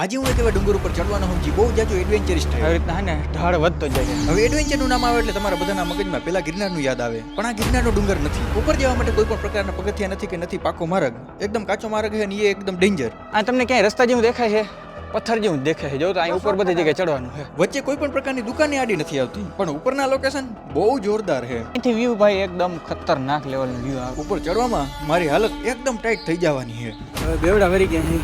આજે હું એક એવા ડુંગર ઉપર ચડવાનો સમજી બહુ જાજો એડવેન્ચરિસ્ટ આવી રીતના હે ને? ઢાળ વધતો જાય હવે એડવેન્ચરનું નામ આવે એટલે તમારા બધાના મગજમાં પેલા ગિરનારનું યાદ આવે. પણ આ ગિરનારનો ડુંગર નથી. ઉપર જવા માટે કોઈ પણ પ્રકારના પગથિયા નથી કે નથી પાકો માર્ગ. એકદમ કાચો માર્ગ છે અને એ એકદમ ડેન્જર આ તમને ક્યાંય રસ્તા જેવું દેખાય છે? પથ્થર જેવું દેખાય છે. જો તો અહીં ઉપર બધી જગ્યાએ ચડવાનું છે. વચ્ચે કોઈ પણ પ્રકારની દુકાને આડી નથી આવતી. પણ ઉપરના લોકેશન બહુ જોરદાર છે. અહીંથી વ્યૂ ભાઈ એકદમ ખતરનાક લેવલનો વ્યૂ આવે. ઉપર ચડવામાં મારી હાલત એકદમ ટાઈટ થઈ જવાની છે. હવે બેવડા ભરી ગયા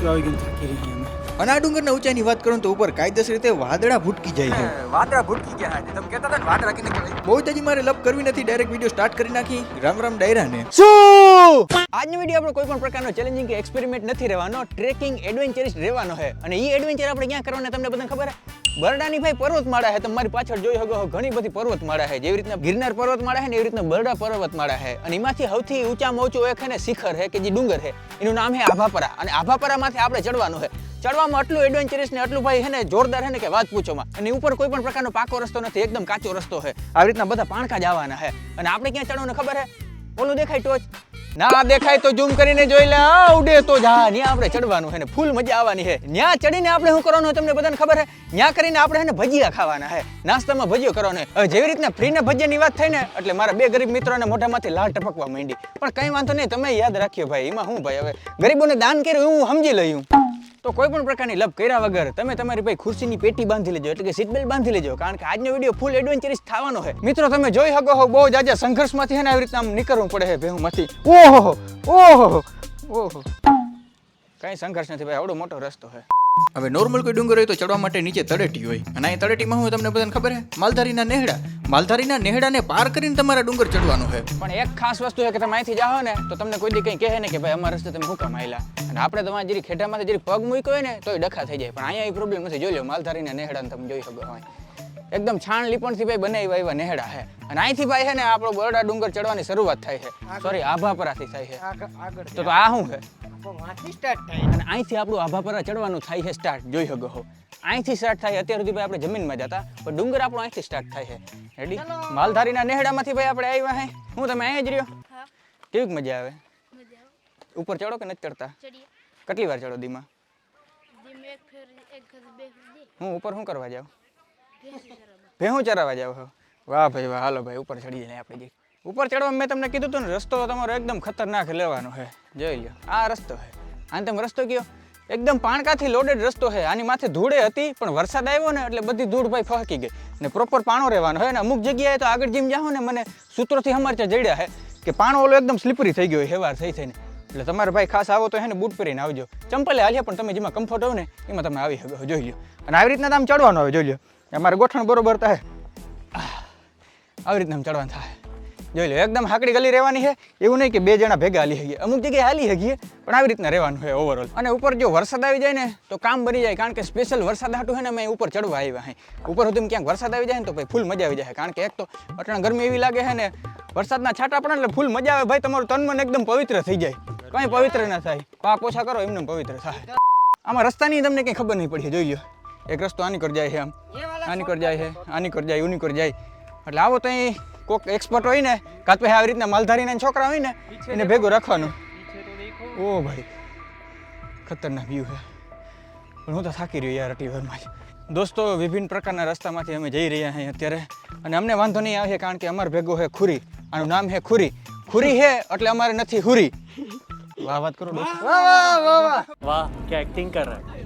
છે ઊંચું આવી ગયું થાકી રહી અમે અને આ ડુંગરના ઊંચાઈની વાત કરું તો ઉપર કાયદેસર રીતે વાદળા ભૂટકી જાય છે. વાદળા ભૂટકી ગયા છે તમે કહેતા હતા ને વાદળા કે નીકળે બહુ જ મારે લપ કરવી નથી ડાયરેક્ટ વિડિયો સ્ટાર્ટ કરી નાખી. રામ રામ ડાયરાને. શું? આજનો વીડિયો આપણો કોઈ પણ પ્રકારનો ચેલેન્જિંગ કે એક્સપેરિમેન્ટ નથી રહેવાનો. ટ્રેકિંગ એડવેન્ચરિસ્ટ રહેવાનો છે અને એ એડવેન્ચર આપણે ક્યાં કરવાના તમને બધાને ખબર છે બરડાની ભાઈ પર્વતમાળા છે તમારી પાછળ જોઈ શકો ઘણી બધી પર્વતમાળા છે જેવી રીતના ગિરનાર પર્વતમાળા છે ને એવી રીતના બરડા પર્વતમાળા છે અને એમાંથી સૌથી ઊંચામાં ઊંચું એક છે ને શિખર છે કે જે ડુંગર છે એનું નામ છે આભાપરા. અને આભાપરામાંથી આપણે ચડવાનું છે ચડવામાં આટલું એડવેન્ચરસ ને આટલું ભાઈ ને જોરદાર ને કે વાત પૂછોમાં. અને ઉપર કોઈ પણ પ્રકારનો પાકો રસ્તો નથી, એકદમ કાચો રસ્તો છે આવી રીતના બધા પાણકા જ આવવાના છે અને આપણે ક્યાં ચડવાનું ખબર છે ઓલું દેખાય ટોચ? ના દેખાય તો ઝૂમ કરીને જોઈ લે. ઉડે તો જા. ન્યા આપણે ચડવાનું હે ને ફૂલ મજા આવવાની હે. ન્યા ચડીને આપણે શું કરવાનું તમને બધાને ખબર હે? ન્યા કરીને આપણે ને ભજીયા ખાવાના હે. નાસ્તામાં ભજીયો કરવાનો. હવે જેવી રીતના ફ્રીના ભજીયાની વાત થઈ ને, એટલે મારા બે ગરીબ મિત્રોને મોઢામાંથી લાળ ટપકવા માંડી. પણ કઈ વાંધો નહીં, તમે યાદ રાખ્યો ભાઈ. એમાં હું ભાઈ હવે? ગરીબોને દાન કર્યું, હું સમજી લઉં તો કોઈ પણ પ્રકારની લપ કર્યા વગર તમે તમારી ભાઈ ખુરશીની પેટી બાંધી લેજો, એટલે કે સીટ બેલ્ટ બાંધી લેજો, કારણ કે આજનો વીડિયો ફૂલ એડવેન્ચરિસ થવાનો છે. મિત્રો, તમે જોઈ શકો હો બહુ આજે સંઘર્ષમાંથી ને આવી રીતના આમ નીકળવું પડે છે ભેહુંમાંથી. ઓહો ઓહો ઓહો કઈ સંઘર્ષ નથી ભાઈ, આવડો મોટો રસ્તો છે. હવે નોર્મલ કોઈ ડુંગર હોય તો ચડવા માટે નીચે તળેટી હોય. અને અહીં તળેટીમાં હું તમને બધાને ખબર છે માલધારીના નેહડા. માલધારીના નેહડાને પાર કરીને તમારા ડુંગર ચડવાનો છે પણ એક ખાસ વસ્તુ છે કે તમે અહીંથી જાઓ ને, તો તમને કોઈ દી કંઈ કહે ને કે ભાઈ અમારા રસ્તે તમે હું કામ આવેલા અને આપણે તમારે જરી ખેડામાંથી જરી પગ મૂક્યો હોય ને, તોય ડખા થઈ જાય. પણ અહીંયા એ પ્રોબ્લેમ નથી. જોઈ લો માલધારીના નેહડાને તમે જોઈ શકો. હોય એકદમ છાણ લીપણથી ભાઈ બનાવ્યા એવા નેહડા છે અને અહીંથી ભાઈ છે ને આપણો બરોડા ડુંગર ચડવાની શરૂઆત થાય છે સોરી આભાપરાથી થાય છે તો તો આ શું છે અને અહીંથી આપણું આભાપરા ચડવાનું થાય છે સ્ટાર્ટ જોઈ શકો હો. અહીંથી સ્ટાર્ટ થાય અત્યાર સુધી ભાઈ આપણે જમીનમાં જતા પણ ડુંગર આપણો અહીંથી સ્ટાર્ટ થાય છે રેડી માલધારીના નેહડામાંથી ભાઈ આપણે આવ્યા હે. હું તમે અહીંયા જ રહ્યો? હા. કેવી મજા આવે? ઉપર ચડો કે નથી ચડતા? કેટલી વાર ચડો દીમાં ધીમે એક ફેર એક ફેર બે ફેર દે. હું ઉપર શું કરવા જાઉં? ભેહું ચરાવવા જાવ છો? વાહ ભાઈ વાહ, હાલો ભાઈ, ઉપર ચડી જાય આપણે જઈ ઉપર ચડવા મેં તમને કીધું હતું ને, રસ્તો તમારો એકદમ ખતરનાક લેવાનો છે. જોઈ લ્યો, આ રસ્તો છે. આને તમે રસ્તો કયો? એકદમ પાણકાથી લોડેડ રસ્તો છે. આની માથે ધૂળે હતી, પણ વરસાદ આવ્યો ને એટલે બધી ધૂળ ભાઈ ફહકી ગઈ. ને પ્રોપર પાણો રહેવાનો હોય ને અમુક જગ્યાએ તો આગળ જેમ જાઓ ને, મને સૂત્રોથી સમાચાર જડ્યા છે કે પાણો ઓલો એકદમ સ્લીપરી થઈ ગયો હેવાર થઈ થઈને. એટલે તમારે ભાઈ ખાસ આવો તો હે ને, બૂટ પહેરીને આવજો. ચંપલે હાલ્યા, પણ તમે જેમાં કમ્ફર્ટ હોય ને, એમાં તમે આવી જોઈ લો અને આવી રીતના તમે ચડવાનું આવે, જોઈ લ્યો. અમારે ગોઠણ બરોબર થાય. આવી રીતના ચડવાનું થાય. જોઈ લો એકદમ હાકડી ગલી રહેવાની છે. એવું નહીં કે બે જણા ભેગા હાલી શકીએ. અમુક જગ્યાએ હાલી શકીએ, પણ આવી રીતના રહેવાનું છે ઓવરઓલ અને ઉપર જો વરસાદ આવી જાય ને, તો કામ બની જાય, કારણ કે સ્પેશિયલ વરસાદ હાટું છે ને, અમે ઉપર ચડવા આવ્યા હે. ઉપર સુધી ક્યાંક વરસાદ આવી જાય ને, તો ભાઈ ફૂલ મજા આવી જાય. કારણ કે એક તો અટણ ગરમી એવી લાગે છે ને, વરસાદના છાંટા પડે એટલે ફૂલ મજા આવે. ભાઈ, તમારું તન મન એકદમ પવિત્ર થઈ જાય. કંઈ પવિત્ર ના થાય. પાક ઓછા કરો, એમને પવિત્ર થાય. આમાં રસ્તાની તમને કંઈ ખબર નહીં પડી, જોઈ લો એક રસ્તો આની કરી જાય છે એમ આની કરી જાય છે આની કરી જાય ઉની કરી જાય એટલે આવો તો અહીં કોઈક એક્સપર્ટ હોય ને કાં તો આવી રીતના માલધારીના છોકરા હોય ને એને ભેગું રાખવાનું ઓ ભાઈ ખતરનાક વ્યૂ છે પણ હું તો થાકી રહ્યો યાર અટીવારમાં જ દોસ્તો વિભિન્ન પ્રકારના રસ્તામાંથી અમે જઈ રહ્યા છીએ અત્યારે અને અમને વાંધો નહીં આવે કારણ કે અમારે ભેગો છે ખુરી આનું નામ છે ખુરી ખુરી છે એટલે અમારે નથી હુરી વાહ વાત કરો વાહ વાહ વાહ વાહ ક્યાં એક્ટિંગ કર રહ્યા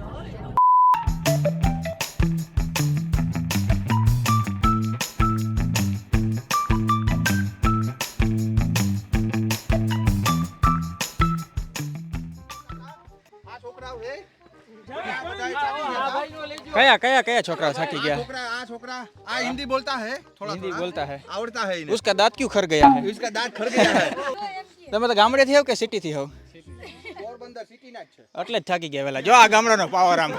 કયા કયા કયા છોકરાઓ થાકી ગયા छोकरा आ छोकरा आ हिंदी बोलता है थोड़ा हिंदी थोड़ा। बोलता है आवड़ता है इन्हें उसका दांत क्यों खर ગયા है इसका दांत खड़ गया है તમે તો ગામડેથી આવો કે સિટીથી આવો પોરબંદર સિટી ના જ છે એટલે જ થાકી ગયા વેલા જો આ ગામડાનો પાવર આમ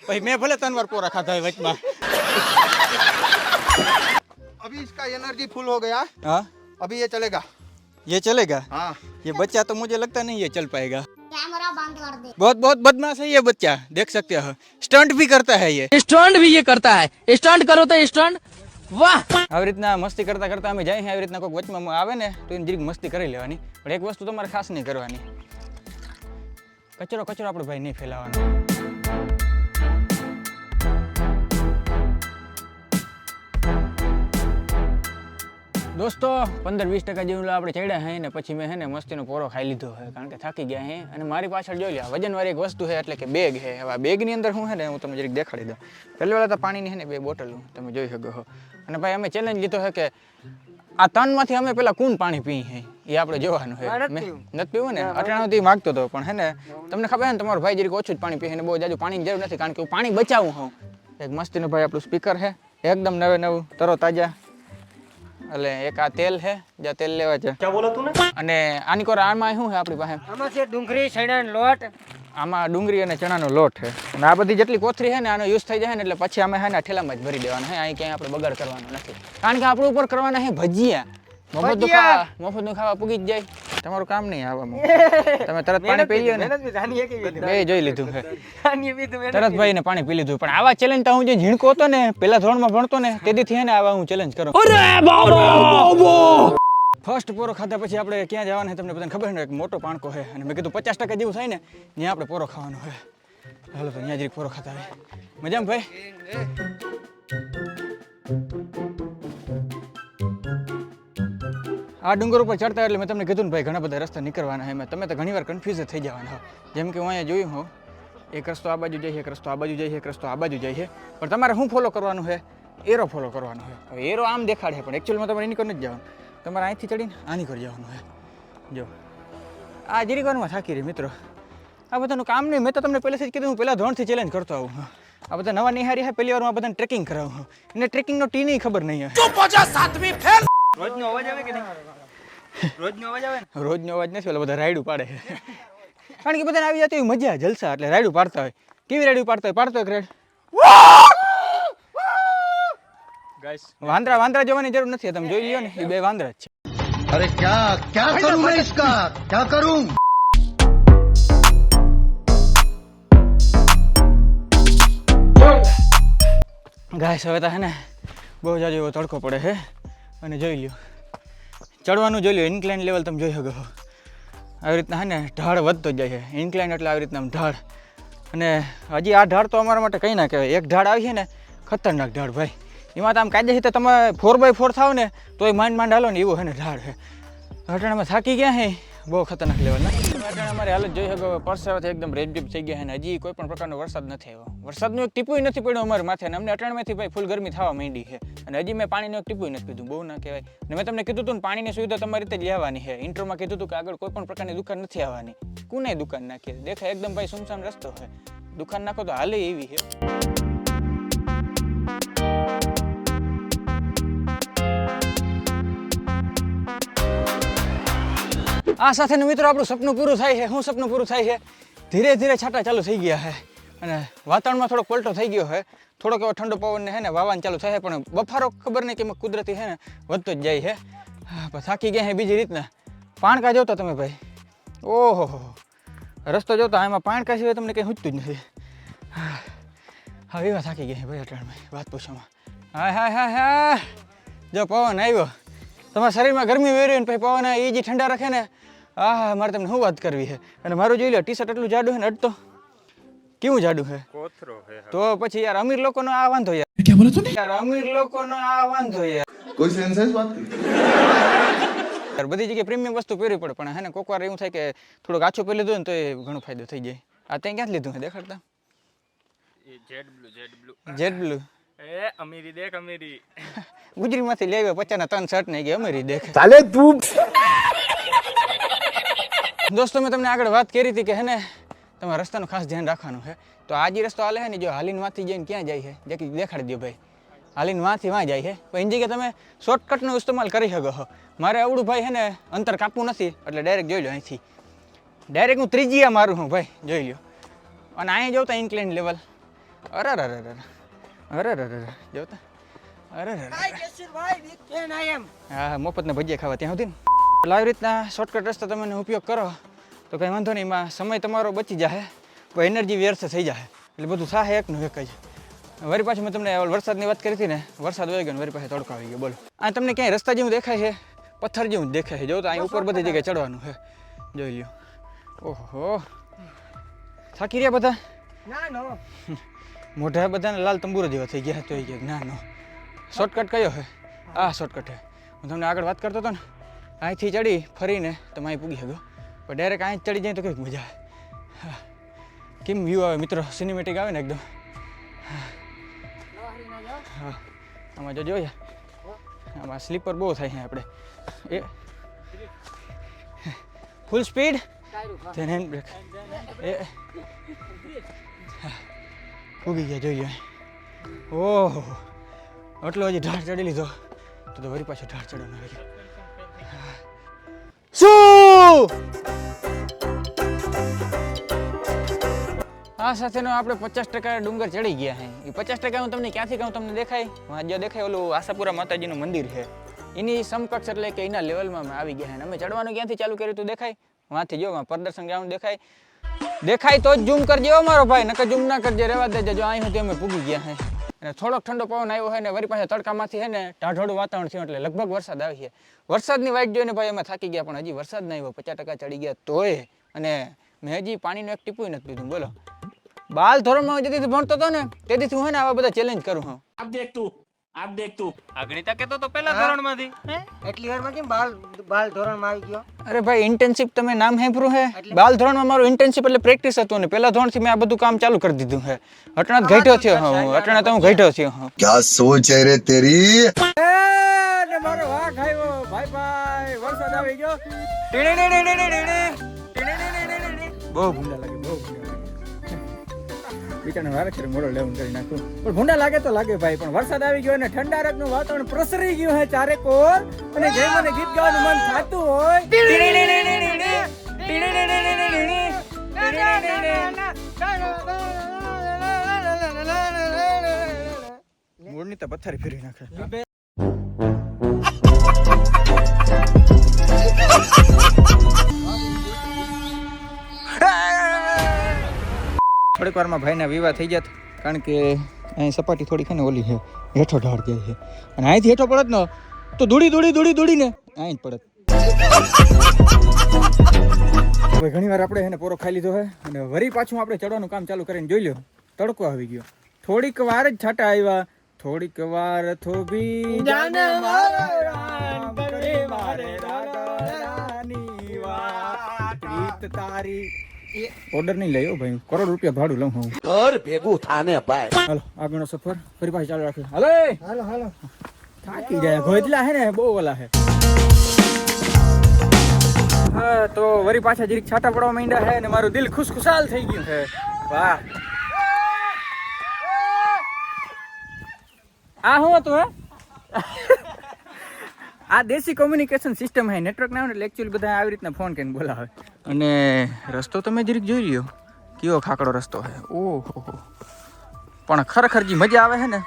પછી મેં ભલે ત્રણ વાર પોરા ખાધા હોય વચમાં अभी इसका एनर्जी फुल हो गया हाँ अभी ये चलेगा ये चलेगा हाँ ये बच्चा तो मुझे लगता नहीं ये चल पाएगा कैमरा बंद कर दे बहुत बहुत बदमाश है ये बच्चा देख सकते हो स्टंट भी करता है ये स्टंट भी ये करता है स्टंट करो तो स्टंट આવી રીતના મસ્તી કરતા કરતા અમે જઈએ આવી રીતના કોઈક વચમાં આવે ને તો એને જરીક મસ્તી કરી લેવાની પણ એક વસ્તુ તમારે ખાસ નહીં કરવાની કચરો કચરો આપણે ભાઈ નહીં ફેલાવાનો દોસ્તો પંદર વીસ ટકા જેવું આપણે ચડ્યા હે ને પછી મેં હે ને મસ્તીનો પોરો ખાઈ લીધો હે કારણ કે થાકી ગયા હે. અને મારી પાછળ જોઈ લ્યો વજનવાળી એક વસ્તુ છે એટલે કે બેગ છે હવે આ બેગની અંદર શું હે ને હું તમને જરીક દેખાડી દઉં. પહેલી વાર તો પાણીની હે ને બે બોટલ તમે જોઈ શકો છો અને ભાઈ અમે ચેલેન્જ લીધો છે કે આ તનમાંથી અમે પેલા કુન પાણી પી હે એ આપણે જોવાનું હે. નથી પીવું. ને? અટાણાથી માગતો હતો પણ હે ને તમને ખબર છે ને તમારો ભાઈ જરીક ઓછું જ પાણી પીએ ને બહુ જાજુ પાણીની જરૂર નથી કારણ કે હું પાણી બચાવું હું. એક મસ્તીનો ભાઈ આપણું સ્પીકર છે એકદમ નવે નવું તરો તાજા. એટલે એક આ તેલ છે જ્યાં તેલ લેવા છે. ક્યાં બોલો તું અને આની કોર આમાં શું છે આપણી પાસે? આમાં છે ડુંગળી ચણાનો લોટ. આમાં ડુંગળી અને ચણાનો લોટ છે. અને આ બધી જેટલી કોથરી છે ને આનો યુઝ થઈ જાય ને એટલે પછી અમે હે ને ઠેલામાં જ ભરી દેવાના હે અહીં ક્યાંય આપણે બગાડ કરવાનો નથી. કારણ કે આપણે ઉપર કરવાના છે ભજીયા. મફતનું ખાવા મફતનું ખાવા પૂગી જ જાય. તમારું કામ નહીં આવામાં તમે તરત પાણી પી લ્યો ને. બી જોઈ લીધું. તરત ભાઈ ભાઈને પાણી પી લીધું. પણ આવા ચેલેન્જ તો હું જે ઝીણકો હતો ને પેલા ધોરણમાં ભણતો ને તેથી હે ને આવા હું ચેલેન્જ કરું. ફર્સ્ટ પોરો ખાધા પછી આપણે ક્યાં જવાના છે તમને બધાને ખબર છે ને? એક મોટો પાણકો છે. અને મેં કીધું પચાસ ટકા જેવું થાય ને ત્યાં આપણે પોરો ખાવાનો છે. હાલો તો ત્યાં જ પોરો ખાતા મજામાં ભાઈ? આ ડુંગર ઉપર ચડતા એટલે મેં તમને કીધું ને ભાઈ, ઘણા બધા રસ્તા નીકળવાના છે. મેં તમે તો ઘણીવાર કન્ફ્યુઝ થઈ જવાના હો. જેમ કે હું અહીંયા જોયું હોઉં, એક રસ્તો આ બાજુ છે, એક રસ્તો આ બાજુ જાય છે, એક રસ્તો આ બાજુ જાય છે. પણ તમારે શું ફોલો કરવાનું છે? એરો ફોલો કરવાનો છે. હવે એરો આમ દેખાડે પણ એકચ્યુઅલમાં તમારે એની કર નથી જવાનું. તમારે અહીંથી ચડીને આની કરી જવાનું છે. જો. આ જરીક વારમાં થાકી રહી મિત્રો. આ બધાનું કામ નહીં, મેં તો તમને પહેલેથી જ કીધું, હું પહેલાં ધોરણથી ચેલેન્જ કરતો આવું. આ બધા નવા નિહારી હે પહેલી વાર હું આ બધાને ટ્રેકિંગ કરાવું. એને ટ્રેકિંગનો ટીની ખબર નહીં હોય રોજનો અવાજ અવાજ ને? નથી એટલે બધા રાયડું પાડે. કારણ કે બધાને આવી જતી હોય મજા જલસા એટલે રાયડું પાડતા હોય. કેવી રાયડું પાડતા હોય? પાડતો હોય વાંદરા વાંદરા જોવાની જરૂર નથી તમે જોઈ લ્યો ને એ બે વાંદરા જ છે. અરે ક્યાં ક્યાં કરું મેં ઇસકા? ક્યાં કરું? ગાય હવે તો હે ને બહુ જાજો એવો તડકો પડે છે. અને જોઈ લ્યો. ચડવાનું જોઈ લ્યો ઇન્ક્લાઇન લેવલ તમે જોઈ શકો. આવી રીતના હે ને, ઢાળ વધતો જાય છે. ઇન્ક્લાઇન એટલે આવી રીતના ઢાળ. અને હજી આ ઢાળ તો અમારા માટે કંઈ ના કહેવાય. એક ઢાળ આવી છે ને, ખતરનાક ઢાળ ભાઈ. એમાં તો આમ કાયદે રીતે તમે ફોર બાય ફોર થાવ ને, તોય માંડ માંડ હાલો ને એવું હે ને ઢાળ છે. અટાણામાં થાકી ગયા હે. બહુ ખતરનાક લેવલના અમારી હાલત જોઈ શકો, પરસેવાથી એકદમ રેબજીબ થઈ ગયા છે ને હજી કોઈ પણ પ્રકારનો વરસાદ નથી આવ્યો. વરસાદનું એક ટીપુય નથી પડ્યો અમારે માથે અને અમને અટાણમાંથી ભાઈ ફૂલ ગરમી થવા માંડી છે. અને હજી મેં પાણીનું એક ટીપું નથી પીધું, બહુ ના કહેવાય. અને મેં તમને કીધું હતું પાણીની સુવિધા તમારી રીતે લેવાની છે. ઇન્ટ્રોમાં કીધું હતું કે આગળ કોઈ પણ પ્રકારની દુકાન નથી આવવાની. કોને દુકાન નાખીએ દેખાય એકદમ ભાઈ સુમસામ રસ્તો છે. દુકાન નાખો તો હાલે એવી છે. આ સાથેનું મિત્રો આપણું સપનું પૂરું થાય છે. શું સપનું પૂરું થાય છે? ધીરે ધીરે છાંટા ચાલુ થઈ ગયા છે. અને વાતાવરણમાં થોડો પલટો થઈ ગયો છે. થોડોક એવો ઠંડો પવન ને હે ને વાવાનું ચાલુ થાય છે પણ બફારો ખબર નહીં કે એમાં કુદરતી છે ને વધતો જ જાય છે. હા, પણ થાકી ગયા છે બીજી રીતના. પાણકા જોતા તમે ભાઈ. ઓહો હો રસ્તો જોતા એમાં પાણકા સિવાય તમને કંઈ હૂજતું જ નથી. હા, હવે એવા થાકી ગયા છે ભાઈ અટાણમાં વાત પૂછવામાં. હાય હાય હાય હાય. જો પવન આવ્યો. તમારા શરીરમાં ગરમી વેરી ને પછી પવન આવે, એ જે ઠંડા રાખે ને હા હા મારે તમને શું વાત કરવી છે? અને મારું જોઈ લો ટી શર્ટ એટલું જાડું છે ને અડતો કેવું જાડું છે? કોથરો છે તો પછી યાર અમીર લોકોનો આ વાંધો યાર. કે બોલે તું યાર અમીર લોકોનો આ વાંધો યાર. કોઈ સેન્સેસ વાત યાર બધી જગ્યાએ પ્રીમિયમ વસ્તુ પહેરવી પડે પણ હે ને કોકવાર એવું થાય કે થોડુંક આછું પહેરી લીધું ને તો એ ઘણો ફાયદો થઈ જાય. આ તે ક્યાંથી લીધું છે? દેખાડતા. Jade blue jade blue jade blue એ અમીરી દેખ અમીરી. ગુજરીમાંથી લેવે પચાના ત્રણ શર્ટ ને કે અમીરી દેખ. ચાલે તું. દોસ્તો મેં તમને આગળ વાત કરી હતી કે હે ને તમારે રસ્તાનું ખાસ ધ્યાન રાખવાનું છે. તો આ જે રસ્તો હાલે છે ને જો હાલીનમાંથી જઈને ક્યાં જાય છે? જે દેખાડી દો ભાઈ. હાલીનમાંથી વાં જાય છે. પણ એની જગ્યાએ તમે શોર્ટકટનો ઇસ્તેમાલ કરી શકો છો. મારે અવડું ભાઈ છે ને અંતર કાપવું નથી એટલે ડાયરેક્ટ જોઈ લો અહીંથી. ડાયરેક્ટ હું ત્રીજી મારું હું ભાઈ જોઈ લો. અને અહીંયા જોતા ઇન્ક્લાઇન લેવલ અરે અરે અરે અરે અરે અરે અરે જોતા અરે અરે હા મફતના ભજીયા ખાવા ત્યાં સુધી ને? એટલે આવી રીતના શોર્ટકટ રસ્તા તમે ઉપયોગ કરો તો કંઈ વાંધો નહીં એમાં સમય તમારો બચી જાય કોઈ એનર્જી વ્યર્થ થઈ જાય એટલે બધું થાય એકનું એક જ. વરી પાછું મેં તમને વરસાદની વાત કરી હતી ને વરસાદ વહી ગયો વરી પાસે તડકો આવી ગયો બોલો. આ તમને ક્યાંય રસ્તા જેવું દેખાય છે? પથ્થર જેવું જ દેખાય છે. જો તો અહીં ઉપર બધી જગ્યાએ ચડવાનું છે. જોઈ લ્યો. ઓહો. થાકી રહ્યા બધા? ના નો. મોઢા બધાને લાલ તંબુરો જેવા થઈ ગયા તો ગયા ના નો. શોર્ટકટ કયો છે? આ શોર્ટકટ છે. હું તમને આગળ વાત કરતો હતો ને અહીંથી ચડી ફરીને તમે અહીં પૂગી શકો પણ ડાયરેક્ટ અહીં ચડી જાય તો કંઈક મજા આવે. કેમ વ્યૂ આવે મિત્રો? સિનેમેટિક આવે ને એકદમ. હા. આમાં જો જોઈએ આમાં સ્લીપર બહુ થાય છે આપણે. એ. Full speed then hand brake એ. ઉગી ગયા, જોઈ ઓહો. આટલો હજી ઢાળ ચડી લીધો. તો તો વળી પાછો ઢાળ ચડવાનો આવી ગયો શું? આ સાથેનો આપણે પચાસ ટકા ડુંગર ચડી ગયા હે. એ પચાસ ટકા હું તમને ક્યાંથી કહું, તમને દેખાય? જે દેખાય, ઓલું આશાપુરા માતાજીનું મંદિર છે. એની સમકક્ષ એટલે કે એના લેવલમાં આવી ગયા અને અમે ચડવાનું ક્યાંથી ચાલુ કર્યું હતું દેખાય? વાંથી જો પ્રદર્શન ગ્રાઉન્ડ દેખાય. દેખાય તો જ ઝૂમ કરજે મારો ભાઈ, નકર ઝૂમ ના કરજે. રહેવા દેજે, જો અહીં સુધી અમે પૂગી ગયા હે. અને થોડોક ઠંડો પવન આવ્યો હોય ને વરી પાસે તડકામાંથી હે ને ટાઢોળું વાતાવરણ થયું એટલે લગભગ વરસાદ આવી છે. વરસાદની વાઇટ જોઈને ભાઈ અમે થાકી ગયા, પણ હજી વરસાદ નહીં આવ્યો, પચાસ ટકા ચડી ગયા તોય. અને મેં હજી પાણીનું એક ટીપું નથી પીધું, બોલો. બાલ ધોરણમાં હું જેથી ભણતો હતો ને તેથી હે ને આવા બધા ચેલેન્જ કરું હું આપ દેખ તું. આ દેખ તું. અગણિતા કેતો તો પહેલા ધોરણમાંથી. એટલી વારમાં કેમ બાલ બાલ ધોરણમાં આવી ગયો? અરે ભાઈ ઇન્ટર્નશિપ તમે નામ હેપરું હે? બાલ ધોરણમાં મારું ઇન્ટર્નશિપ એટલે પ્રેક્ટિસ હતું ને પહેલા ધોરણથી મેં આ બધું કામ ચાલુ કરી દીધું હે. અટણાત ઘટ્યો થયો હું. અટણાત હું ઘટ્યો થયો હું. ક્યા સોચ હે રે તેરી? ને મારો વાઘ આવ્યો. ભાઈ ભાઈ વરસાદ આવી ગયો. ટીણે ટીણે ટીણે ટીણે ટીણે બહુ ભૂંડા લાગે બહુ ભૂંડા બિચારા વારે છે મોડો લેવું કરી નાખું. પણ ભૂંડા લાગે તો લાગે ભાઈ, પણ વરસાદ આવી ગયો અને ઠંડારકનું વાતાવરણ પ્રસરી ગયું હે ચારે કોર, અને જે મને ગીત ગાવાનું મન થતું હોય, મૂળની તો પથ્થર ફેરવી નાખે. થોડીક વારમાં ભાઈના વિવાહ થઈ ગયા કારણ કે અહીં સપાટી થોડી છે ને ઓલી છે, હેઠો ઢાળ જાય છે. અને અહીંથી હેઠો પડત ને, તો દોડી દોડી દોડી, દોડીને અહીં જ પડત. ઘણી વાર આપણે એને પોરો ખાઈ લીધો છે અને વરી પાછું આપણે ચડવાનું કામ ચાલુ કરીને જોઈ લ્યો, તડકો આવી ગયો. થોડીક વાર જ છાટા આવ્યા, થોડીક વાર થોભી જાને મારો રામ કરે, મારે રાધાની વાત. રીત તારી ઓર્ડર નહીં લઈ ભાઈ. કરોડ રૂપિયા ભાડું લઉં હું. ઘર ભેગું થાને ભાઈ. હાલો આગળનો સફર. ફરી પાછી ચાલુ રાખીએ. હાલો હાલો હાલો. થાકી ગયા. ગોદલા હે ને બહુ ઓલા હે. હા તો વરી પાછા જરીક છાટા પડવા માંડ્યા હે ને મારું દિલ ખુશખુશાલ થઈ ગયું છે વાહ. આ હું હતું હે? આ દેશી કોમ્યુનિકેશન સિસ્ટમ હે નેટવર્ક ના હોય એટલે એકચ્યુઅલી બધા આવી રીતના ફોન કરીને બોલાવે. અને રસ્તો તમે જરીક જોઈ લ્યો. કયો ખાકડો રસ્તો હે. ઓહો. પણ ખરેખર જે મજા આવે છે ને?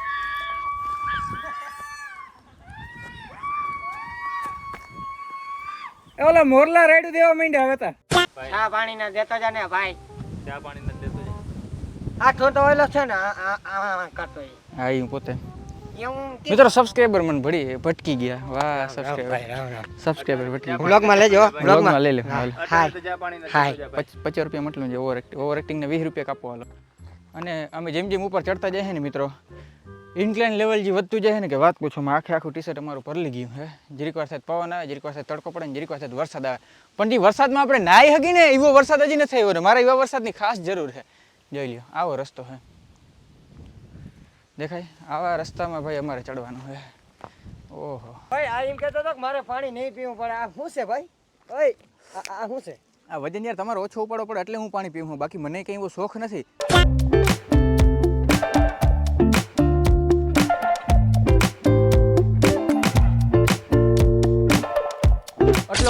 એ ઓલા મોરલા રેડું દેવા માંડ્યા હવે તા. ચા પાણી ના દેતો જાને ભાઈ. ચા પાણી ના દેતો જા. આ ઠોટો ઓલો છે ને આ આ આ કરતો હા એ પોતે. મિત્રો સબસ્ક્રાઇબર મને ભળી ભટકી ગયા. વાહ સબસ્ક્રાઇબર સબસ્ક્રાઇબર ભટકી બ્લોગમાં લેજો બ્લોગમાં લઈ લે હાલ. હાય હાય. દેતો જા ભાઈ. પચ- પચાસ રૂપિયા મતલબ જે ઓવર એક્ટિંગ ઓવર એક્ટિંગને વીસ રૂપિયા કાપો હાલો. અને અમે જેમ જેમ ઉપર ચડતા છે ને મિત્રો ઇન્ક્લાઇન લેવલ જે વધતું જાય ને કે વાત પૂછો માં આખે આખું ટી શર્ટ અમારું પરલી ગયું હે જરીક વાર સાથે પવન આવે જરીક વાર સાથે તડકો પડે ને જરીક વાર સાથે વરસાદ આવે. પણ જે વરસાદમાં આપણે નાઈ હગી ને એવો વરસાદ હજી નથી આવ્યો ને મારે એવા વરસાદની ખાસ જરૂર છે. જોઈ લ્યો આવો રસ્તો છે. દેખાય? આવા રસ્તામાં ભાઈ અમારે ચડવાનું છે ઓહો. ભાઈ આ એમ કહેતો હતો કે મારે પાણી નહીં પીવું પડે આ શું છે ભાઈ? ઓય આ શું છે? આ વજન યાર તમારો ઓછો ઉપાડો પડે એટલે હું પાણી પીવું બાકી મને કંઈ એવો શોખ નથી.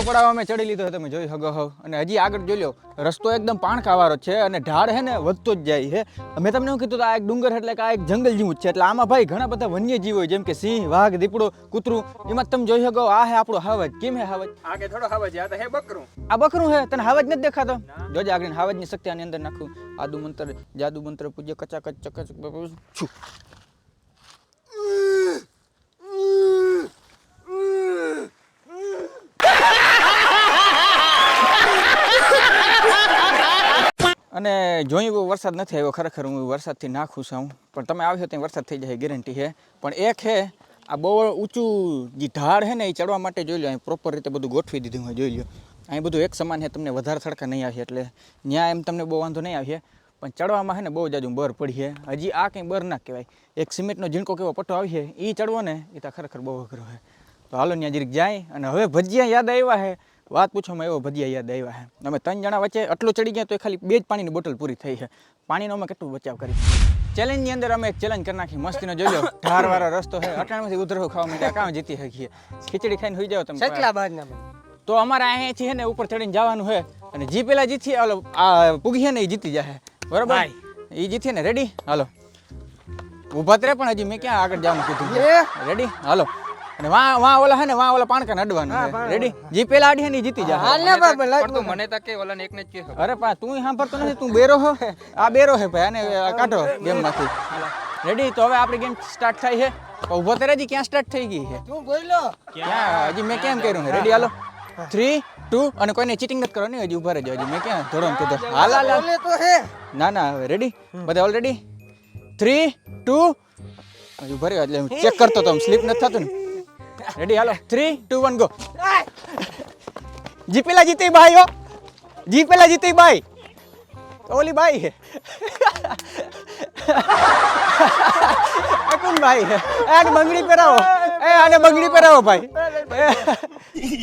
પડાવ અમે ચડી લીધો તમે જોઈ શકો હો અને હજી આગળ જોઈ લો રસ્તો એકદમ પાણકાવાળો છે અને ઢાળ છે ને વધતો જ જાય છે. મેં તમને એવું કીધું આ એક ડુંગર એટલે કે આ એક જંગલ જેવું જ છે. એટલે આમાં ભાઈ ઘણા બધા વન્યજીવ હોય જેમ કે સિંહ વાઘ દીપડો કૂતરું એમાં તમે જોઈ શકો આ હે આપણો હાવજ. કેમ હે હાવજ? આગે થોડો હાવજ આ તો હે બકરું. આ બકરું હે તને હાવજ નથી દેખાતો? જોજે આગળ હાવજની શક્તિ આની અંદર નાખું. આદુ મંત્ર જાદુ મંત્ર પૂજ્ય કચાકચ ચકચ છું. અને જોઈ બહુ વરસાદ નથી આવ્યો, ખરેખર હું વરસાદથી ના ખુશ છું પણ તમે આવ્યો ત્યાં વરસાદ થઈ જાય ગેરંટી છે. પણ એક છે, આ બહુ ઊંચું જે ઢાળ છે ને, એ ચડવા માટે જોઈ લો અહીં પ્રોપર રીતે બધું ગોઠવી દીધું હોય, જોઈ લો અહીં બધું એક સમાન છે, તમને વધારે થડકા નહીં આવશે, એટલે ત્યાં એમ તમને બહુ વાંધો નહીં આવશે. પણ ચડવામાં છે ને, બહુ જાજુ બર પડી છે. હજી આ કંઈ બર ના કહેવાય. એક સિમેન્ટનો ઝીણકો કેવો પટ્ટો આવી છે એ ચડવો ને એ તો ખરેખર બહુ અઘરો છે. તો હાલો ત્યાં જરીક જાય, અને હવે ભજીયા યાદ આવ્યા છે. વાત પૂછવામાં એવો ભજીયા યાદ આવ્યા છે અમે ત્રણ જણા વચ્ચે આટલું ચડી ગયા તો એ ખાલી બે જ પાણીની બોટલ પૂરી થઈ છે પાણીનો અમે કેટલું બચાવ કરી? ચેલેન્જની અંદર અમે એક ચેલેન્જ કરી નાખી મસ્તીનો જોયો લો ઢારવાળો રસ્તો છે અટાણમાંથી ઉધરો ખાવા માટે કામ જીતી શકીએ? ખીચડી ખાઈને હોઈ જાવ તમે કેટલા બાદ તો અમારે અહીંયાથી છે ને ઉપર ચડીને જવાનું છે અને જી પેલા જીતી હાલો આ પૂગી છે ને એ જીતી જશે બરોબર? એ જીતી ને રેડી હાલો. ઊભા જ પણ હજી મેં ક્યાં આગળ જવાનું કીધું. રેડી હાલો. અને વાં વાં ઓલા હે ને વાં ઓલા પાણકા અડવાનું છે. રેડી જી પેલા અડી હે ને ઈ જીતી જશે હાલ ને બાબા લાગ મને તકે ઓલા એકને જ કે અરે પા તું સાંભળતો નથી તું બેરો હો. આ બેરો હે ભાઈ આને કાઢો ગેમમાંથી. રેડી તો હવે આપણી ગેમ સ્ટાર્ટ થાય છે. તો ઊભો તો રહેજી ક્યાં સ્ટાર્ટ થઈ ગઈ છે? તું બોલો ક્યાં? હજી મેં કેમ કર્યું રેડી હાલો. થ્રી ટુ અને કોઈને ચીટિંગ નથી કરવાની હજી ઊભા રહેજો. હજી મેં ક્યાં ધોરણ કીધું? હાલ હાલ હાલ. બોલે તો હે. ના ના હવે રેડી બધા ઓલરેડી થ્રી ટુ હજી ઊભા રહ્યો એટલે ચેક કરતો તો સ્લીપ નથી થતું ને. Ready hello three two one go जीपेला जीते भाई हो जीपेला जीते भाई ओली भाई अकुन भाई एक बंगड़ी पे रहो ए आने बंगड़ी पे रहो भाई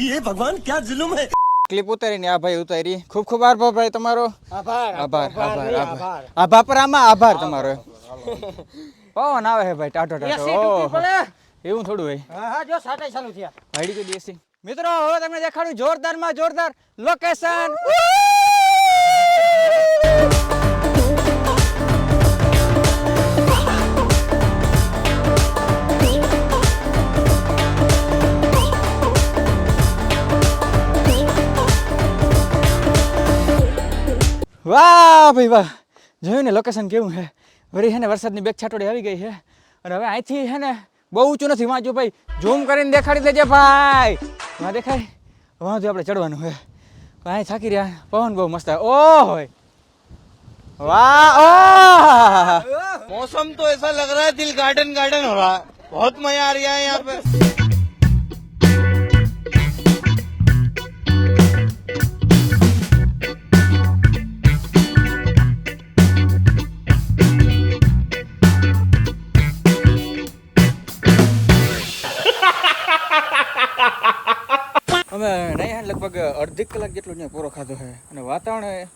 ये भगवान क्या जुलुम है? क्लिप उतरी नहीं आ भाई उतरी. खूब खूब आभार भाई तुम्हारो. आभार आभार आभार आभार परामा आभार. तुम्हारो. ओ ना है भाई टाटो टाटो. ओ એવું થોડું હોય. હા હા જો સાટે ચાલુ થયા. હાઈડી કે દેસી મિત્રો હવે તમને દેખાડું જોરદારમાં જોરદાર લોકેશન વાહ ભાઈ વાહ. જોયું ને લોકેશન કેવું છે? વળી છે ને વરસાદની બેગ છાટોડી આવી ગઈ છે. અને હવે અહીંથી છે ને બહુ ઊંચું નથી વાંચો ભાઈ ઝૂમ કરીને દેખાડી દેજે ભાઈ વાં દેખાય વાંધો આપણે ચડવાનું છે અહીં થાકી રહ્યા પવન બહુ મસ્ત આવે ઓહ હોય વાહ ઓહ मौसम तो ऐसा लग रहा है दिल गार्डन गार्डन हो रहा है बहुत मजा आ रहा है यहाँ पे અમે નહીં, લગભગ અડધી કલાક જેટલો ત્યાં પૂરો ખાધો છે. અને વાતાવરણ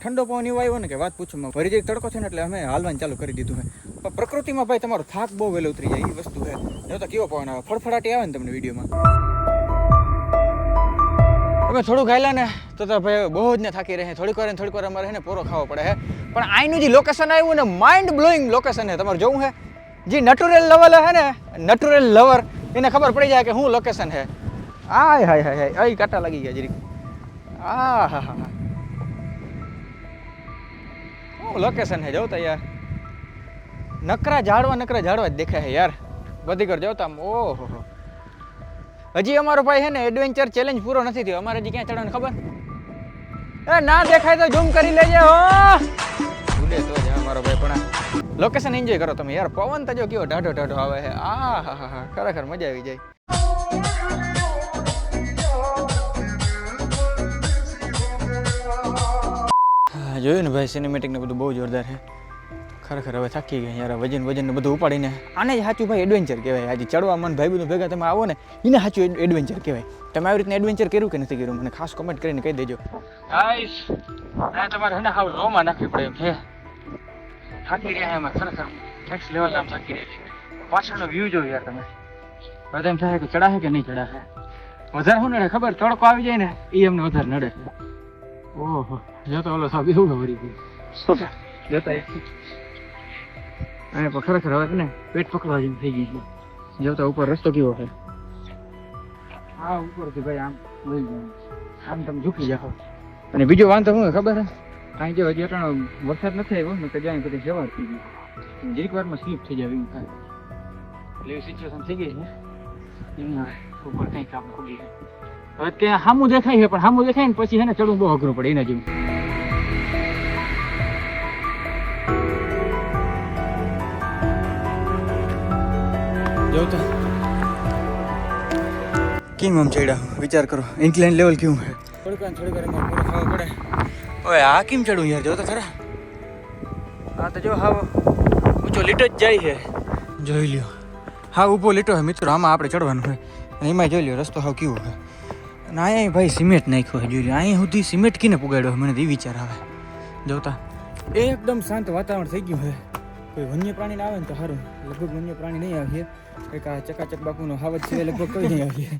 ઠંડો પવન એવો આવ્યો ને કે વાત પૂછવામાં ફરી જે તડકો છે ને એટલે અમે હાલવાનું ચાલુ કરી દીધું છે. પણ પ્રકૃતિમાં ભાઈ તમારો થાક બહુ વહેલો ઉતરી જાય એ વસ્તુ છે. જો તો કેવો પવન આવે? ફડફડાટી આવે ને તમને વિડીયોમાં? અમે થોડું ગાયલા ને, તો તો ભાઈ બહુ જ ને થાકી રહે થોડીક વાર થોડીક વાર અમારે ને પૂરો ખાવો પડે છે. પણ અહીંનું જે લોકેશન આવ્યું ને માઇન્ડ બ્લોઈંગ લોકેશન છે. તમારે જોવું છે? જે નટુરલ લેવલ છે ને નટુરલ લવર એને ખબર પડી જાય કે શું લોકેશન છે. આય, હાય હાય હાય. અહીં કાંટા લાગી ગયા જરીક. આ હા હા હા. શું લોકેશન હે જોતા યાર. નકરા ઝાડવા નકરા ઝાડવા જ દેખાય છે યાર. બધી કર જોતા ઓહો હજી અમારો ભાઈ છે ને એડવેન્ચર ચેલેન્જ પૂરો નથી થયો. અમારે હજી ક્યાં ચડવાનું ખબર? એ, ના દેખાય તો ઝૂમ કરી લેજે, હો. ઉડે તો જ અમારો ભાઈ પણ લોકેશન એન્જોય કરો તમે યાર. પવન તો જો કેવો ઢાઢો ઢાઢો આવે છે. આ હા હા હા. ખરેખર મજા આવી જાય. જોયું ને ભાઈ સિનેમેટિક ને બધું બહુ જોરદાર છે. ખરેખર હવે થાકી ગયા યાર વજન વજન ને બધું ઉપાડીને. આને જ સાચું ભાઈ એડવેન્ચર કહેવાય. આજે ચડવા મન, ભાઈ બધું ભેગા તમે આવો ને, એને સાચું એડવેન્ચર કહેવાય. તમે આવી રીતના એડવેન્ચર કર્યું કે નથી કર્યું? મને ખાસ કોમેન્ટ કરીને કહી દેજો. ગાઈસ આ તમારે હેને હાવ રોમાં નાખવી પડે એમ છે. થાકી રહ્યા એમાં, ખરેખર. નેક્સ્ટ લેવલ આમ થાકી રહ્યા પાછળનો વ્યૂ જો યાર તમે. બધા એમ થાય કે ચડાશે કે નહીં ચડાશે? વધારે શું નડે ખબર? તડકો આવી જાય ને એ એમને વધારે નડે. ઓહો. જો તો ઓલો સાહેબ એવું વળી ગયું જોતા અને ખરેખર હવે ને પેટ પકડવા જેવું થઈ ગયું જોતા ઉપર રસ્તો કેવો છે? હા ઉપરથી ભાઈ આમ વહી ગયું આમ તમે ઝૂકી જાઓ. અને બીજો વાંધો શું ખબર છે? કાંઈ જો હજી અટાણો વરસાદ નથી આવ્યો ને તો જાય બધી જવાર થઈ ગઈ જરીક વારમાં સ્લીપ થઈ જાય એવું થાય. એટલે એવી સિચ્યુએશન થઈ ગઈ છે. ઉપર કંઈક આપણે ખુલી હવે ત્યાં સામું દેખાય છે પણ સામું દેખાય ને પછી છે ને ચડવું બહુ અઘરું પડે એના જેવું. જોતા. કેમ આમ ચડ્યા? વિચાર કરો. ઇન્કલાઇન લેવલ કેવું છે? થોડીક થોડીક ખાવા પડે. ઓય આ કેમ ચડું યાર? જો તો ખરા. આ તો જો હાવ ઊંચો લીટો જ જાય છે. જોઈ લ્યો. હા ઊભો લીટો છે મિત્રો. આમાં આપણે ચડવાનું છે. અને એમાં જોઈ લ્યો રસ્તો હાવ કેવો છે. અને અહીંયા ભાઈ સિમેન્ટ નાખ્યો છે જોઈ લ્યો. અહીંયા સુધી સિમેન્ટ કીને પુગાડ્યો મને એ વિચાર આવે. જોતા. એકદમ શાંત વાતાવરણ થઈ ગયું છે. કોઈ વન્ય પ્રાણી ના આવે ને તો સારું લગભગ વન્ય પ્રાણી નહીં આવીએ. એક આ ચકાચક બાપુનો હાવજ છે લગભગ કોઈ નહીં આવીએ.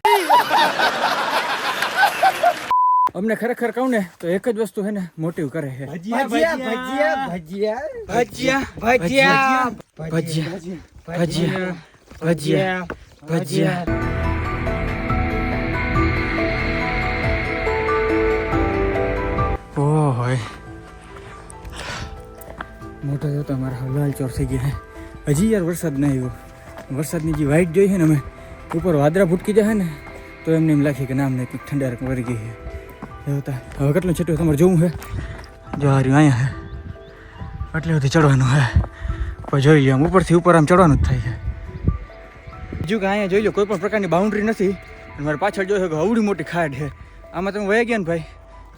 અમને ખરેખર કહું ને તો એક જ વસ્તુ હે ને મોટિવ કરે છે ભજીયા ભજીયા ભજીયા. ભજીયા ભજીયા ભજીયા ભજીયા ભજીયા ભજીયા. ઓહોય. મોટો જોતો અમારા હલાલ ચોર થઈ ગયા છે હજી યાર વરસાદ ના આવ્યો. વરસાદની જે વાઇટ જોઈ છે ને અમે, ઉપર વાદળા ભૂટકી જાય ને, તો એમને એમ લાગે કે નામ નહીં કંઈક ઠંડા વરી ગઈ છે જોતા હવે કેટલું છેટું તમારે જોવું છે જો હાર્યું અહીંયા છે એટલે બધું ચડવાનું હે. પછી જોઈ લો આમ ઉપરથી ઉપર આમ ચડવાનું જ થાય છે બીજું કે અહીંયા જોઈ લો કોઈ પણ પ્રકારની બાઉન્ડ્રી નથી. મારે પાછળ જોયો કે અવડી મોટી ખાડ છે આમાં તમે વયા ગયા ને ભાઈ?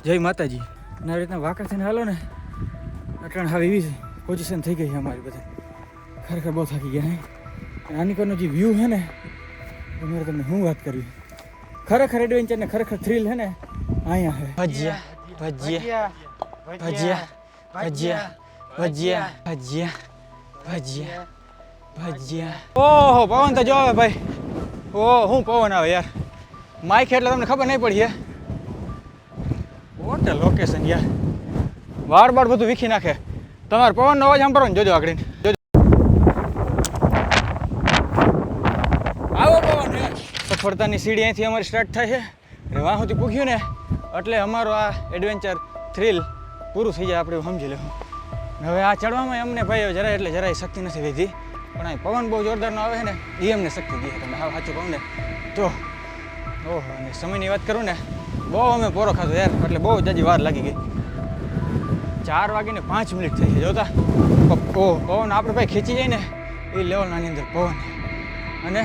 જય માતાજી. અને આવી રીતના વાંકા થઈને હાલો ને. અટણ હવે એવી પોઝિશન થઈ ગઈ છે અમારી બધા. ખરેખર બહુ થાકી ગયા હે? આની પરનો જે વ્યૂ છે ને એ મારે તમને શું વાત કરવી? ખરેખર એડવેન્ચર ને ખરેખર થ્રિલ છે ને અહીંયા છે. ભજીયા ભજીયા ભજીયા ભજીયા ભજીયા ભજીયા ભજીયા ભજીયા ઓહો પવન તો જો આવે ભાઈ. ઓહ હું પવન આવે યાર. માઇક એટલે તમને ખબર નહીં પડી યાર વોટ લોકેશન યાર. વાર બાર બધું વીખી નાખે. તમારે પવનનો અવાજ સાંભળો ને જોજો આગળ. જોજો. આવો પવન સફળતાની સીડી અહીંથી અમારી સ્ટાર્ટ થાય છે. અને વાહ સુધી પૂગ્યું ને, એટલે અમારો આ એડવેન્ચર થ્રિલ પૂરું થઈ જાય આપણે સમજી લેવું હવે આ ચડવામાં અમને ભાઈ જરાય એટલે જરાય શક્તિ નથી વેધી. પણ આ પવન બહુ જોરદારનો આવે ને એ અમને શક્તિ દે. તમે હા સાચું કહું ને. તો, ઓહો, અને સમયની વાત કરું ને, બહુ અમે પોરો ખાધો યાર. એટલે બહુ જાજી વાર લાગી ગઈ. ચાર વાગીને પાંચ મિનિટ થઈ છે. જોતા પવન આપણે ભાઈ ખેંચી જાય ને, એ લેવલના અંદર પવન. અને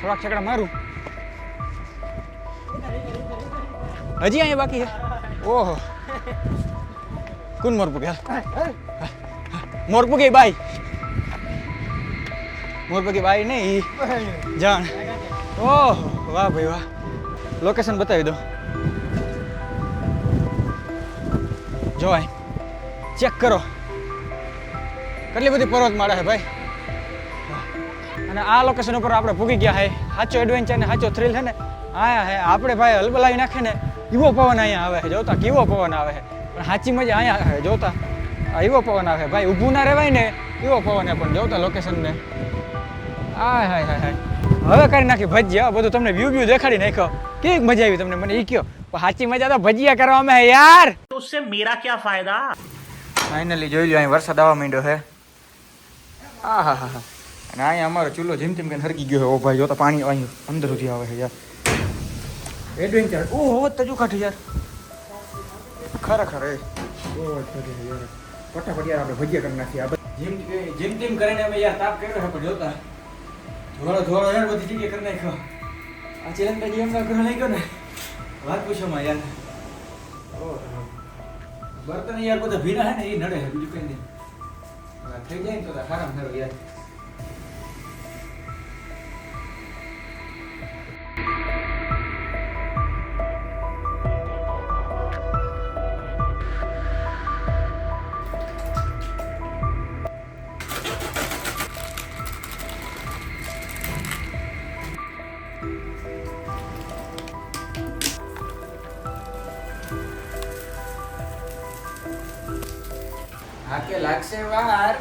થોડાક છકડા મારું. હજી અહીંયા બાકી છે? ઓહો. કોણ મોર પૂગે મોર પૂગે બાઈ? મોર પૂગે બાઈ નહીં. જાણ. ઓહો, વાહ ભાઈ વાહ. લોકેશન બતાવી દો. જો અહીં ચેક કરો. કેટલી બધી પર્વત માળે છે ભાઈ? અને આ લોકેશન ઉપર આપણે ભૂગી ગયા છે. સાચો એડવેન્ચર ને સાચો થ્રિલ છે ને? આયા હે આપણે ભાઈ હલબલાવી નાખે ને એવો પવન અહીંયા આવે છે. જોતા કેવો પવન આવે છે. પણ સાચી મજા અહીંયા આવે જોતા. એવો પવન આવે ભાઈ ઊભું ના રહેવાય ને એવો પવન પણ જોતા લોકેશનને આ હાય હાય હાય. હવે કરી નાખી ભજીયા. બધું તમને વ્યૂ વ્યૂ દેખાડી નાખ્યો. કેવી મજા આવી તમને? મને એ કયો. સાચી મજા તો ભજીયા કરવામાં યાર. ઉસસે મેરા ક્યા ફાયદા? ફાઇનલી જોઈ લો અહીં વરસાદ આવવા માંડ્યો છે. આ હા હા હા અને અહીંયા અમારો ચૂલો જેમ તેમ કરીને હરકી ગયો છે. ઓ ભાઈ જો તો પાણી અહીં અંદર સુધી આવે છે યાર. એડવેન્ચર ઓ હોત તજુ કાઠી યાર. ખરેખર એ. ફટાફટ યાર આપણે ભજીયા કરી નાખીએ. આ બધા જેમ તેમ કરીને અમે યાર તાપ કર્યો છે પણ જોતા. ધોળો ધોળો યાર બધી જગ્યાએ કરી નાખ્યો. આ ચિરંદાજી એમના ઘર લઈ ગયો ને. વાત પૂછો માં યાર. ઓહો. બર્તન યાર બધા ભીના હે ને, એ નડે બીજું કઈ નહીં. થઈ જાય ને તો સારા સારું યાર. લાગશે વાર.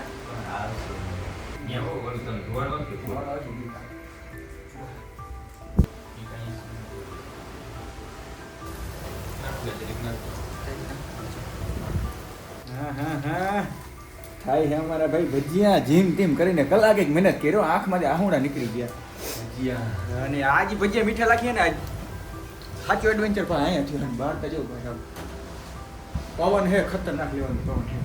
હા હા હા. થાય છે અમારા ભાઈ. ભજીયા જીમ ટીમ કરીને કલાક એક મહેનત કર્યો. આંખમાંથી આહુડા નીકળી ગયા. ભજીયા. અને આજ ભજીયા મીઠા લાગીએ ને આજ સાચું એડવેન્ચર પણ અહીંયા થયું બહાર તો જવું ભાઈ પવન હે ખતરનાક લેવાનું પવન હે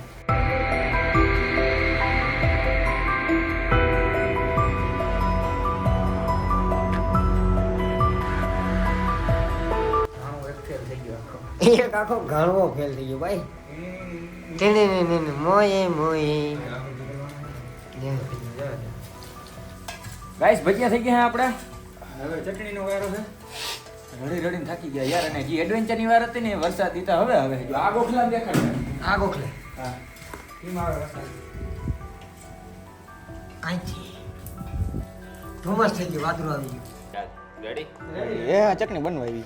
એક આખો ઘણવો ફેલ થઈ ગયો ભાઈ. તેને ને ને ને મોયે મોયે ગાઈસ ભજીયા થઈ ગયા આપણે હવે ચટણીનો વારો છે. રડી રડીને થાકી ગયા યાર અને જે એડવેન્ચરની વાર હતી ને વરસાદ દીધા હવે હવે જો આ ગોખલા દેખાડે આ ગોખલે. હા. એમાં આવે વરસાદ. અહીંથી ધુમ્મસ થઈ ગયું વાદળું આવી રેડી એ આ ચટણી બનવા આવી.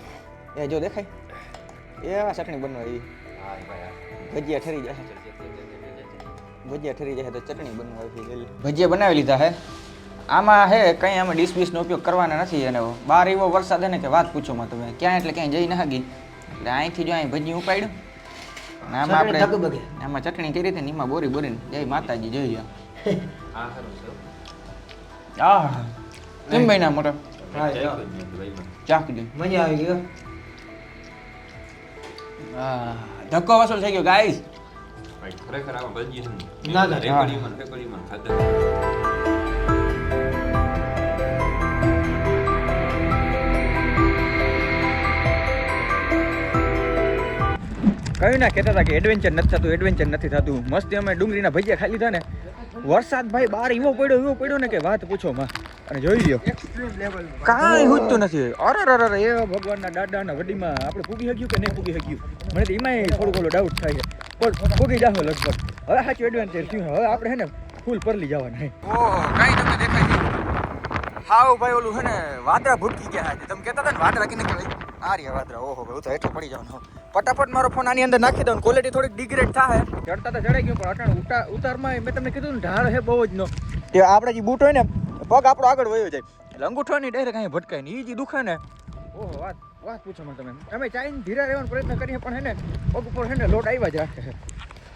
એ જો દેખાય. એ આ ચટણી બનવા આવી ભજીયા ઠરી જશે ભજીયા ઠરી જશે તો ચટણી બનવા આવી ભજીયા બનાવી લીધા હે? આમાં હે કંઈ અમે ડીશ બીશનો ઉપયોગ કરવાના નથી અને બહાર એવો વરસાદ હે ને કે વાત પૂછો માં તમે. ક્યાં એટલે ક્યાંય જઈ ના ગઈ એટલે અહીંથી જો અહીં ભજી ઉપાડ્યું. આમાં આપણે. આમાં ચટણી કરી હતી ને એમાં બોરી બોરીને જય માતાજી જય જય. આ કેમ બન્યા મોટા? ચાક દે મજા આવી ગયો ધક્કો વસૂલ થઈ ગયો ગાઈસ ખરેખર આવા ભજી ના. ના, ના. રેકડીમાં ને રેકડીમાં ખાધા કહ્યું ના કહેતા હતા કે એડવેન્ચર નથી થતું એડવેન્ચર નથી થતું. મસ્તી અમે ડુંગળીના ભજીયા ખાઈ લીધા ને. વરસાદ ભાઈ બહાર એવો પડ્યો એવો પડ્યો ને કે વાત પૂછો માં. અને જોઈ લ્યો. કાંઈ હુજતું નથી. અરે અરે અરે એ ભગવાનના દાદાના વડીમાં આપણે પૂગી શક્યું કે નહીં પૂગી શક્યું મને તો એમાંય થોડો થોડો ડાઉટ થાય છે. પણ પૂગી જાવ લગભગ. હવે સાચું એડવેન્ચર થયું. હવે આપણે હે ને ફૂલ પરલી જવાના હે ઓ કાંઈ તમને દેખાય. હાવ ભાઈ ઓલું હે ને વાદળા ભૂટકી ગયા છે. તમે કહેતા હતા ને વાદળા કે ભાઈ આ રહ્યા વાદળા. ઓહો ભાઈ હું તો હેઠળ પડી જવાનો ફટાફટ મારો ફોન આની અંદર નાખી દઉં ક્વોલિટી થોડીક ડિગ્રેડ થાય ચડતા તો ચડાઈ ગયું પણ અટાણ ઉતારમાં મેં તમને કીધું ને ઢાળ હે બહુ જ નો. તે આપણે જે બૂટ હોય ને પગ આપણો આગળ વયો જાય. એટલે અંગૂઠાની ડાયરેક્ટ અહીં ભટકાય ને એ જે દુખે ને. ઓહો વાત વાત પૂછો મને તમે. અમે ચાઈને ધીરા રહેવાનો પ્રયત્ન કરીએ પણ હે ને પગ ઉપર હે ને લોટ આવ્યા જ રાખે છે.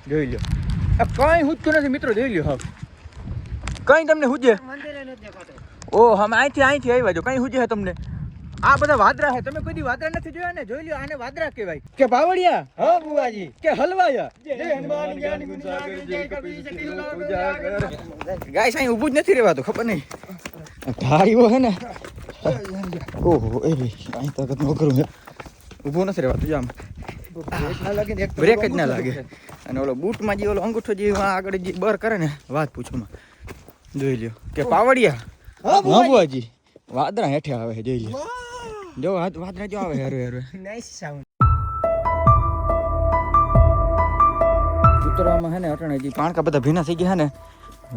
જોઈ લો આ કંઈ હુજતું નથી મિત્રો જોઈ લ્યો હવે. કંઈ તમને હુજે મંદિરે નથી દેખાતો. ઓ હમ અહીંથી અહીંથી આવ્યા જો કઈ હુજે હે તમને? આ બધા વાદરા છે. તમે કોઈ દી વાદરા નથી જોયા ને? જોઈ લ્યો આને વાદરા કહેવાય. કે બાવળિયા? હા બુવાજી કે હલવાયા? ગાય સાઈ ઊભું જ નથી રહેવાતું ખબર નહીં. ધારીઓ હે ને. ઓહો એ ભાઈ અહીં તાકાત ન કરું. હે ઊભું નથી રહેવાતું જામ બ્રેક જ ના લાગે. અને ઓલો બૂટમાં જે ઓલો અંગૂઠો જે આગળ જે બર કરે ને વાત પૂછોમાં. જોઈ લ્યો. કે પાવડિયા હા બુવાજી વાદરા હેઠે આવે જોઈ લ્યો. જો વાદ- વાદરા જો આવે હેરો હેરો નાઈસ સાઉન્ડ ઉતરવામાં હે ને અટાણે જે પાણકા બધા ભીના થઈ ગયા હે ને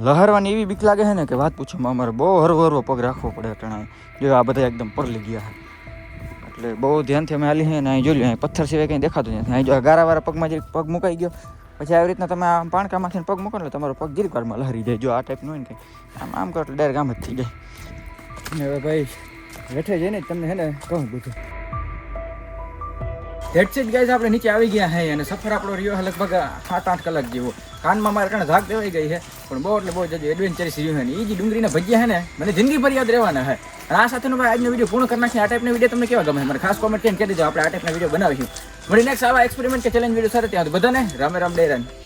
લહરવાની એવી બીક લાગે છે ને કે વાત પૂછોમાં અમારે બહુ હરવો હરવો પગ રાખવો પડે અટાણે જો આ બધા એકદમ પરલી ગયા છે એટલે બહુ ધ્યાનથી અમે હાલી છે ને અહીં જોઈ લો અહીં પથ્થર સિવાય કંઈ દેખાતું નથી અહીં જો આ ગારાવાળા પગમાં જે પગ મુકાઈ ગયો પછી આવી રીતના તમે આમ પાણકામાંથી પગ મૂકો ને એટલે તમારો પગ જીરીક વારમાં લહરી જાય જો આ ટાઈપનું હોય ને કંઈ આમ આમ કરો એટલે ડાયરેક્ટ આમ જ થઈ જાય અને હવે ભાઈ હેઠે જઈને તમને હે ને કહું બધું. હેડસેટ ગાઈઝ આપણે નીચે આવી ગયા હે અને સફર આપણો રહ્યો લગભગ સાત આઠ કલાક જેવો. કાનમાં મારે કારણે ધાક દેવાઈ ગઈ છે પણ બહુ એટલે બહુ જજો એડવેન્ચરસ રહ્યું છે ને. એ જે ડુંગળીના ભજીયા છે ને, મને જિંદગી ભર યાદ રહેવાના છે અને આ સાથેનો ભાઈ આજનો વીડિયો પૂર્ણ કરી નાખીએ. આ ટાઈપના વીડિયો તમને કેવા ગમે? મને ખાસ કોમેન્ટ કરીને કહી દેજો આપણે આ ટાઈપના વીડિયો બનાવીશું. મળી નેક્સ્ટ આવા એક્સપેરિમેન્ટ કે ચેલેન્જ વીડિયો સાથે. ત્યાં બધાને રામે રામ ડેરાન